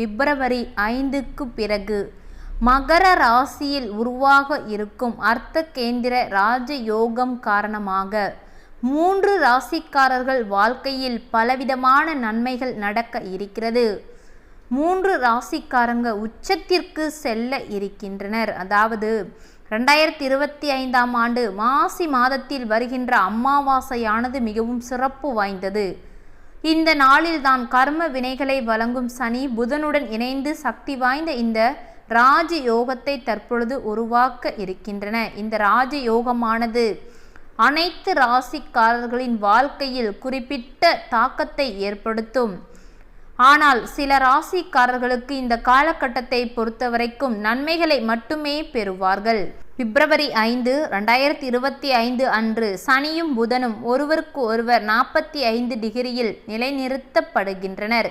பிப்ரவரி ஐந்துக்கு பிறகு மகர ராசியில் உருவாக இருக்கும் அர்த்த கேந்திர ராஜயோகம் காரணமாக மூன்று ராசிக்காரர்கள் வாழ்க்கையில் பலவிதமான நன்மைகள் நடக்க இருக்கிறது. மூன்று ராசிக்காரங்க உச்சத்திற்கு செல்ல இருக்கின்றனர். அதாவது ரெண்டாயிரத்தி இருபத்தி ஐந்தாம் ஆண்டு மாசி மாதத்தில் வருகின்ற அமாவாசையானது மிகவும் சிறப்பு வாய்ந்தது. இந்த நாளில்தான் கர்ம வினைகளை வழங்கும் சனி புதனுடன் இணைந்து சக்தி வாய்ந்த இந்த ராஜ யோகத்தை தற்பொழுது உருவாக்க இருக்கின்றன. இந்த ராஜ யோகமானது அனைத்து ராசிக்காரர்களின் வாழ்க்கையில் குறிப்பிட்ட தாக்கத்தை ஏற்படுத்தும். ஆனால் சில ராசிக்காரர்களுக்கு இந்த காலகட்டத்தை பொறுத்தவரைக்கும் நன்மைகளை மட்டுமே பெறுவார்கள். பிப்ரவரி ஐந்து ரெண்டாயிரத்தி இருபத்தி ஐந்து அன்று சனியும் புதனும் ஒருவருக்கு ஒருவர் நாற்பத்தி ஐந்து டிகிரியில் நிலைநிறுத்தப்படுகின்றனர்.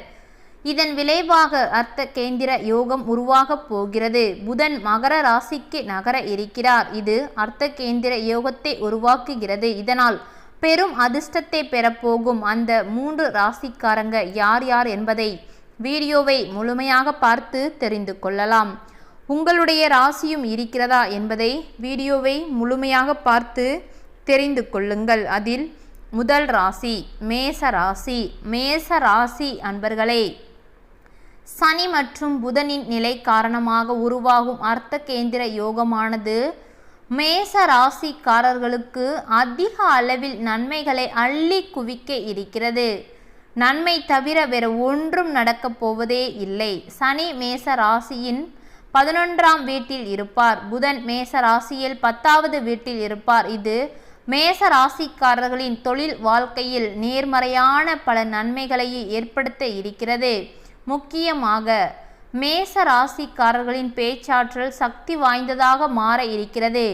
இதன் விளைவாக அர்த்த கேந்திர யோகம் உருவாகப் போகிறது. புதன் மகர ராசிக்கு நகர இருக்கிறார். இது அர்த்த கேந்திர யோகத்தை உருவாக்குகிறது. இதனால் பெரும் அதிர்ஷ்டத்தை பெறப்போகும் அந்த மூன்று ராசிக்காரங்க யார் யார் என்பதை வீடியோவை முழுமையாக பார்த்து தெரிந்து கொள்ளலாம். உங்களுடைய ராசியும் இருக்கிறதா என்பதை வீடியோவை முழுமையாக பார்த்து தெரிந்து கொள்ளுங்கள். அதில் முதல் ராசி மேச ராசி மேச ராசி அன்பர்களே சனி மற்றும் புதனின் நிலை காரணமாக உருவாகும் அர்த்த கேந்திர யோகமானது மேச ராசிக்காரர்களுக்கு அதிக அளவில் நன்மைகளை அள்ளி குவிக்க இருக்கிறது. நன்மை தவிர வேறு ஒன்றும் நடக்கப் போவதே இல்லை. சனி மேச ராசியின் பதினொன்றாம் வீட்டில் இருப்பார். புதன் மேச ராசியில் பத்தாவது வீட்டில் இருப்பார். இது மேச ராசிக்காரர்களின் தொழில் வாழ்க்கையில் நேர்மறையான பல நன்மைகளை ஏற்படுத்த இருக்கிறது. முக்கியமாக மேச ராசிக்காரர்களின் பேச்சாற்றல் சக்தி வாய்ந்ததாக மாற இருக்கிறது.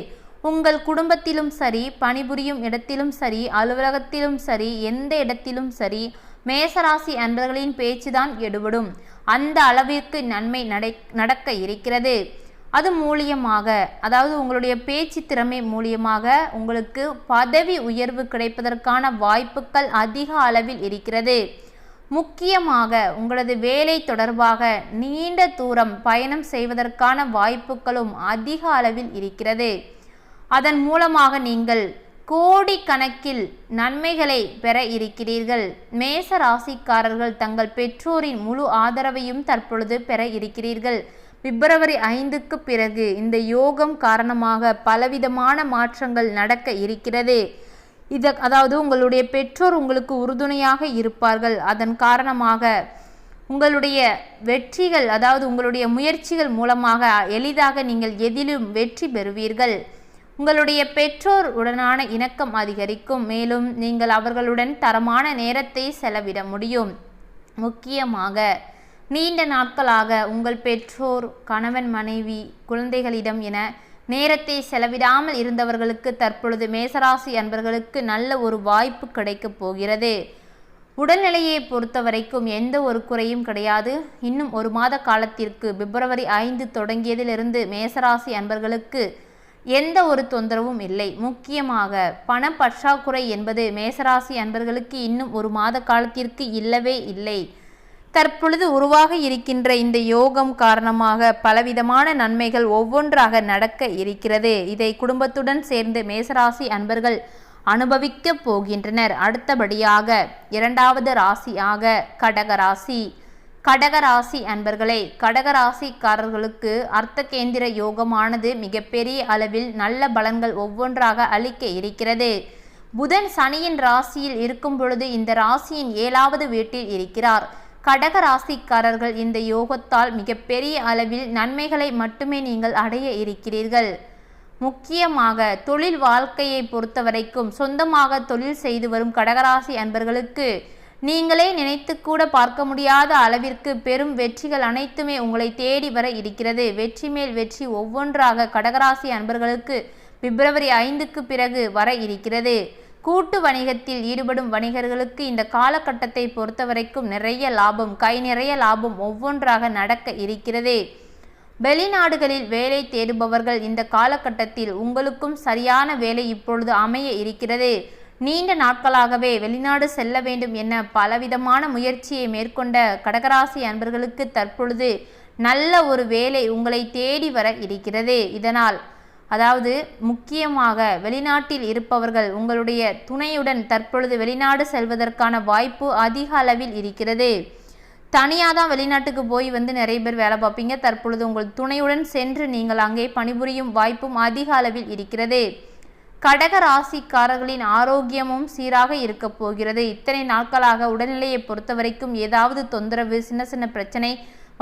உங்கள் குடும்பத்திலும் சரி பணிபுரியும் இடத்திலும் சரி அலுவலகத்திலும் சரி எந்த இடத்திலும் சரி மேசராசி அன்பர்களின் பேச்சுதான் எடுபடும். அந்த அளவிற்கு நன்மை நடை நடக்க இருக்கிறது. அது மூலியமாக அதாவது உங்களுடைய பேச்சு திறமை மூலியமாக உங்களுக்கு பதவி உயர்வு கிடைப்பதற்கான வாய்ப்புகள் அதிக அளவில் இருக்கிறது. முக்கியமாக உங்களது வேலை தொடர்பாக நீண்ட தூரம் பயணம் செய்வதற்கான வாய்ப்புகளும் அதிக அளவில் இருக்கிறது. அதன் மூலமாக நீங்கள் கோடிக்கணக்கில் நன்மைகளை பெற இருக்கிறீர்கள். மேச ராசிக்காரர்கள் தங்கள் பெற்றோரின் முழு ஆதரவையும் தற்பொழுது பெற இருக்கிறீர்கள். பிப்ரவரி ஐந்துக்கு பிறகு இந்த யோகம் காரணமாக பலவிதமான மாற்றங்கள் நடக்க இருக்கிறது. இத அதாவது உங்களுடைய பெற்றோர் உங்களுக்கு உறுதுணையாக இருப்பார்கள். அதன் காரணமாக உங்களுடைய வெற்றிகள் அதாவது உங்களுடைய முயற்சிகள் மூலமாக எளிதாக நீங்கள் எதிலும் வெற்றி பெறுவீர்கள். உங்களுடைய பெற்றோர் உடனான இணக்கம் அதிகரிக்கும். மேலும் நீங்கள் அவர்களுடன் தரமான நேரத்தை செலவிட முடியும். முக்கியமாக நீண்ட நாட்களாக உங்கள் பெற்றோர் கணவன் மனைவி குழந்தைகளிடம் என நேரத்தை செலவிடாமல் இருந்தவர்களுக்கு தற்பொழுது மேசராசி அன்பர்களுக்கு நல்ல ஒரு வாய்ப்பு கிடைக்கப் போகிறது. உடல்நிலையை பொறுத்த வரைக்கும் எந்த ஒரு குறையும் கிடையாது. இன்னும் ஒரு மாத காலத்திற்கு பிப்ரவரி ஐந்து தொடங்கியதிலிருந்து மேசராசி அன்பர்களுக்கு எந்த ஒரு தொந்தரவும் இல்லை. முக்கியமாக பண பற்றாக்குறை என்பது மேசராசி அன்பர்களுக்கு இன்னும் ஒரு மாத காலத்திற்கு இல்லவே இல்லை. தற்பொழுது உருவாக இருக்கின்ற இந்த யோகம் காரணமாக பலவிதமான நன்மைகள் ஒவ்வொன்றாக நடக்க இருக்கிறது. இதை குடும்பத்துடன் சேர்ந்து மேசராசி அன்பர்கள் அனுபவிக்கப் போகின்றனர். அடுத்தபடியாக இரண்டாவது ராசியாக கடகராசி கடகராசி அன்பர்களே கடகராசிக்காரர்களுக்கு அர்த்த கேந்திர யோகமானது மிகப்பெரிய அளவில் நல்ல பலன்கள் ஒவ்வொன்றாக அளிக்க இருக்கிறது. புதன் சனியின் ராசியில் இருக்கும் பொழுது இந்த ராசியின் ஏழாவது வீட்டில் இருக்கிறார். கடக ராசிக்காரர்கள் இந்த யோகத்தால் மிகப்பெரிய அளவில் நன்மைகளை மட்டுமே நீங்கள் அடைய இருக்கிறீர்கள். முக்கியமாக தொழில் வாழ்க்கையை பொறுத்தவரைக்கும் சொந்தமாக தொழில் செய்து வரும் கடகராசி அன்பர்களுக்கு நீங்களே நினைத்து கூட பார்க்க முடியாத அளவிற்கு பெரும் வெற்றிகள் அனைத்துமே உங்களை தேடி வர இருக்கிறது. வெற்றி மேல் வெற்றி ஒவ்வொன்றாக கடகராசி அன்பர்களுக்கு பிப்ரவரி ஐந்துக்கு பிறகு வர இருக்கிறது. கூட்டு வணிகத்தில் ஈடுபடும் வணிகர்களுக்கு இந்த காலகட்டத்தை பொறுத்தவரைக்கும் நிறைய லாபம் கை நிறைய லாபம் ஒவ்வொன்றாக நடக்க இருக்கிறது. வெளிநாடுகளில் வேலை தேடுபவர்கள் இந்த காலகட்டத்தில் உங்களுக்கும் சரியான வேலை இப்பொழுது அமைய இருக்கிறது. நீண்ட நாட்களாகவே வெளிநாடு செல்ல வேண்டும் என பலவிதமான முயற்சியை மேற்கொண்ட கடகராசி அன்பர்களுக்கு தற்பொழுது நல்ல ஒரு வேலை உங்களை தேடி வர இருக்கிறது. இதனால் அதாவது முக்கியமாக வெளிநாட்டில் இருப்பவர்கள் உங்களுடைய துணையுடன் தற்பொழுது வெளிநாடு செல்வதற்கான வாய்ப்பு அதிக அளவில் இருக்கிறது. தனியாக தான் வெளிநாட்டுக்கு போய் வந்து நிறைய பேர் வேலை பார்ப்பீங்க. தற்பொழுது உங்கள் துணையுடன் சென்று நீங்கள் அங்கே பணிபுரியும் வாய்ப்பும் அதிக அளவில் இருக்கிறது. கடக ராசிக்காரர்களின் ஆரோக்கியமும் சீராக இருக்க போகிறது. இத்தனை நாட்களாக உடல்நிலையை பொறுத்த வரைக்கும் ஏதாவது தொந்தரவு சின்ன சின்ன பிரச்சனை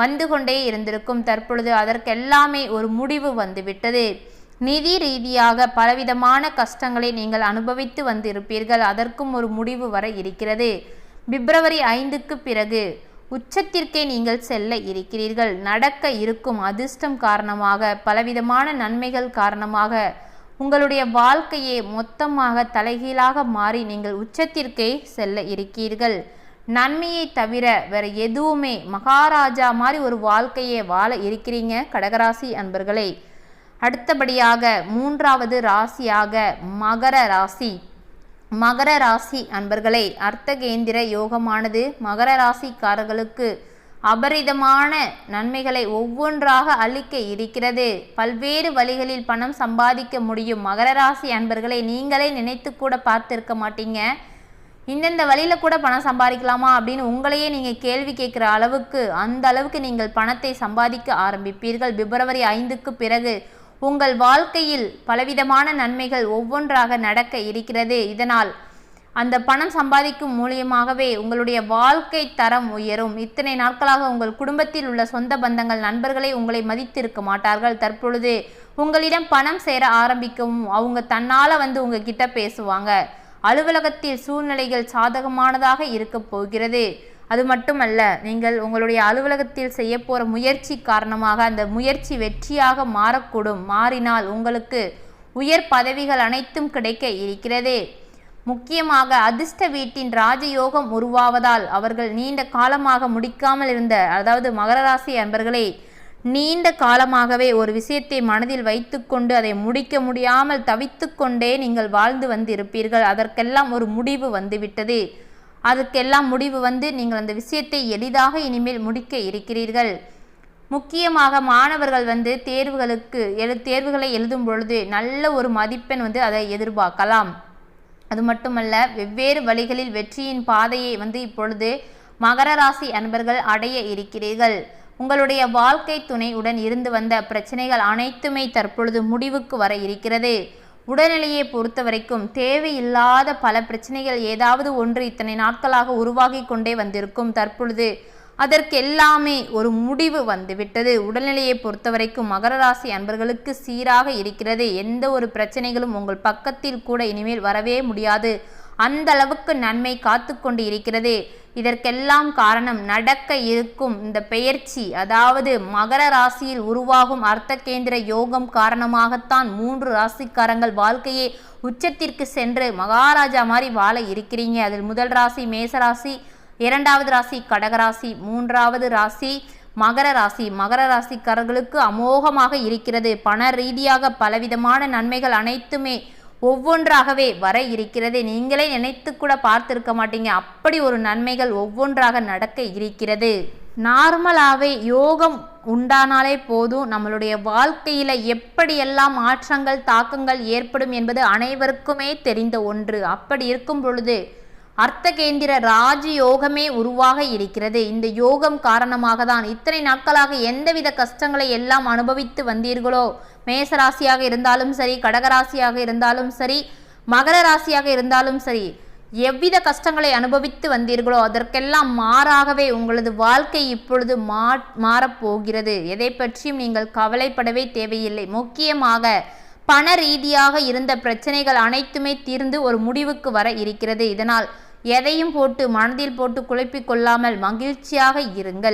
வந்து கொண்டே இருந்திருக்கும். தற்பொழுது அதற்கெல்லாமே ஒரு முடிவு வந்துவிட்டது. நிதி ரீதியாக பலவிதமான கஷ்டங்களை நீங்கள் அனுபவித்து வந்திருப்பீர்கள். அதற்கும் ஒரு முடிவு வர இருக்கிறது. பிப்ரவரி ஐந்துக்கு பிறகு உச்சத்திற்கே நீங்கள் செல்ல இருக்கிறீர்கள். நடக்க இருக்கும் அதிர்ஷ்டம் காரணமாக பலவிதமான நன்மைகள் காரணமாக உங்களுடைய வாழ்க்கையே மொத்தமாக தலைகீழாக மாறி நீங்கள் உச்சத்திற்கே செல்ல இருக்கிறீர்கள். நன்மையை தவிர வேற எதுவுமே மகாராஜா மாதிரி ஒரு வாழ்க்கையை வாழ இருக்கிறீங்க கடகராசி அன்பர்களே. அடுத்தபடியாக மூன்றாவது ராசியாக மகர ராசி. மகர ராசி அன்பர்களே அர்த்தகேந்திர யோகமானது மகர ராசிக்காரர்களுக்கு அபரிதமான நன்மைகளை ஒவ்வொன்றாக அளிக்க இருக்கிறது. பல்வேறு வழிகளில் பணம் சம்பாதிக்க முடியும். மகர ராசி அன்பர்களை நீங்களே நினைத்து கூட பார்த்துருக்க மாட்டீங்க. இந்தந்த வழியில் கூட பணம் சம்பாதிக்கலாமா அப்படின்னு உங்களையே நீங்கள் கேள்வி கேட்குற அளவுக்கு அந்த அளவுக்கு நீங்கள் பணத்தை சம்பாதிக்க ஆரம்பிப்பீர்கள். பிப்ரவரி ஐந்துக்கு பிறகு உங்கள் வாழ்க்கையில் பலவிதமான நன்மைகள் ஒவ்வொன்றாக நடக்க இருக்கிறது. இதனால் அந்த பணம் சம்பாதிக்கும் மூலியமாகவே உங்களுடைய வாழ்க்கை தரம் உயரும். இத்தனை நாட்களாக உங்கள் குடும்பத்தில் உள்ள சொந்த பந்தங்கள் நண்பர்களை உங்களை மதித்திருக்க மாட்டார்கள். தற்பொழுது உங்களிடம் பணம் சேர ஆரம்பிக்கவும் அவங்க தன்னால் வந்து உங்ககிட்ட பேசுவாங்க. அலுவலகத்தில் சூழ்நிலைகள் சாதகமானதாக இருக்க போகிறது. அது மட்டுமல்ல நீங்கள் உங்களுடைய அலுவலகத்தில் செய்ய போகிற முயற்சி காரணமாக அந்த முயற்சி வெற்றியாக மாறக்கூடும். மாறினால் உங்களுக்கு உயர் பதவிகள் அனைத்தும் கிடைக்க இருக்கிறது. முக்கியமாக அதிர்ஷ்ட வீட்டின் ராஜயோகம் உருவாவதால் அவர்கள் நீண்ட காலமாக முடிக்காமல் இருந்த அதாவது மகர ராசி அன்பர்களே நீண்ட காலமாகவே ஒரு விஷயத்தை மனதில் வைத்துக்கொண்டு அதை முடிக்க முடியாமல் தவித்து கொண்டே நீங்கள் வாழ்ந்து வந்திருப்பீர்கள். அதற்கெல்லாம் ஒரு முடிவு வந்துவிட்டது. அதுக்கெல்லாம் முடிவு வந்து நீங்கள் அந்த விஷயத்தை எளிதாக இனிமேல் முடிக்க இருக்கிறீர்கள். முக்கியமாக மாணவர்கள் வந்து தேர்வுகளுக்கு எழு தேர்வுகளை எழுதும் பொழுது நல்ல ஒரு மதிப்பெண் வந்து அதை எதிர்பார்க்கலாம். அது மட்டுமல்ல வெவ்வேறு வழிகளில் வெற்றியின் பாதையை வந்து இப்பொழுது மகர ராசி அன்பர்கள் அடைய இருக்கிறீர்கள். உங்களுடைய வாழ்க்கை துணையுடன் இருந்து வந்த பிரச்சனைகள் அனைத்துமே தற்பொழுது முடிவுக்கு வர இருக்கிறது. உடல்நிலையை பொறுத்த வரைக்கும் தேவையில்லாத பல பிரச்சனைகள் ஏதாவது ஒன்று இத்தனை நாட்களாக உருவாகி கொண்டே வந்திருக்கும். தற்பொழுது அதற்கெல்லாமே ஒரு முடிவு வந்துவிட்டது. உடல்நிலையை பொறுத்தவரைக்கும் மகர ராசி அன்பர்களுக்கு சீராக இருக்கிறது. எந்த ஒரு பிரச்சனைகளும் உங்கள் பக்கத்தில் கூட இனிமேல் வரவே முடியாது. அந்த அளவுக்கு நன்மை காத்து கொண்டு இருக்கிறது. இதற்கெல்லாம் காரணம் நடக்க இருக்கும் இந்த பெயர்ச்சி. அதாவது மகர ராசியில் உருவாகும் அர்த்தகேந்திர யோகம் காரணமாகத்தான் மூன்று ராசிக்காரங்கள் வாழ்க்கையே உச்சத்திற்கு சென்று மகாராஜா மாதிரி வாழ இருக்கிறீங்க. அதில் முதல் ராசி மேசராசி இரண்டாவது ராசி கடகராசி மூன்றாவது ராசி மகர ராசி. மகர ராசிக்காரர்களுக்கு அமோகமாக இருக்கிறது. பண ரீதியாக பலவிதமான நன்மைகள் அனைத்துமே ஒவ்வொன்றாகவே வர இருக்கிறது. நீங்களே நினைத்து கூட பார்த்துருக்க மாட்டீங்க. அப்படி ஒரு நன்மைகள் ஒவ்வொன்றாக நடக்க இருக்கிறது. நார்மலாகவே யோகம் உண்டானாலே போதும். நம்மளுடைய வாழ்க்கையில் எப்படியெல்லாம் மாற்றங்கள் தாக்கங்கள் ஏற்படும் என்பது அனைவருக்குமே தெரிந்த ஒன்று. அப்படி இருக்கும் பொழுது அர்த்தகேந்திர ராஜ யோகமே உருவாக இருக்கிறது. இந்த யோகம் காரணமாக தான் இத்தனை நாட்களாக எந்தவித கஷ்டங்களை எல்லாம் அனுபவித்து வந்தீர்களோ? மேசராசியாக இருந்தாலும் சரி கடகராசியாக இருந்தாலும் சரி மகர ராசியாக இருந்தாலும் சரி எவ்வித கஷ்டங்களை அனுபவித்து வந்தீர்களோ அதற்கெல்லாம் மாறாகவே உங்களது வாழ்க்கை இப்பொழுது மா மாறப்போகிறது. எதை பற்றியும் நீங்கள் கவலைப்படவே தேவையில்லை. முக்கியமாக பண ரீதியாக இருந்த பிரச்சனைகள் அனைத்துமே தீர்ந்து ஒரு முடிவுக்கு வர இருக்கிறது. இதனால் எதையும் போட்டு மனதில் போட்டு குழப்பிக் கொள்ளாமல் மகிழ்ச்சியாக இருங்கள்.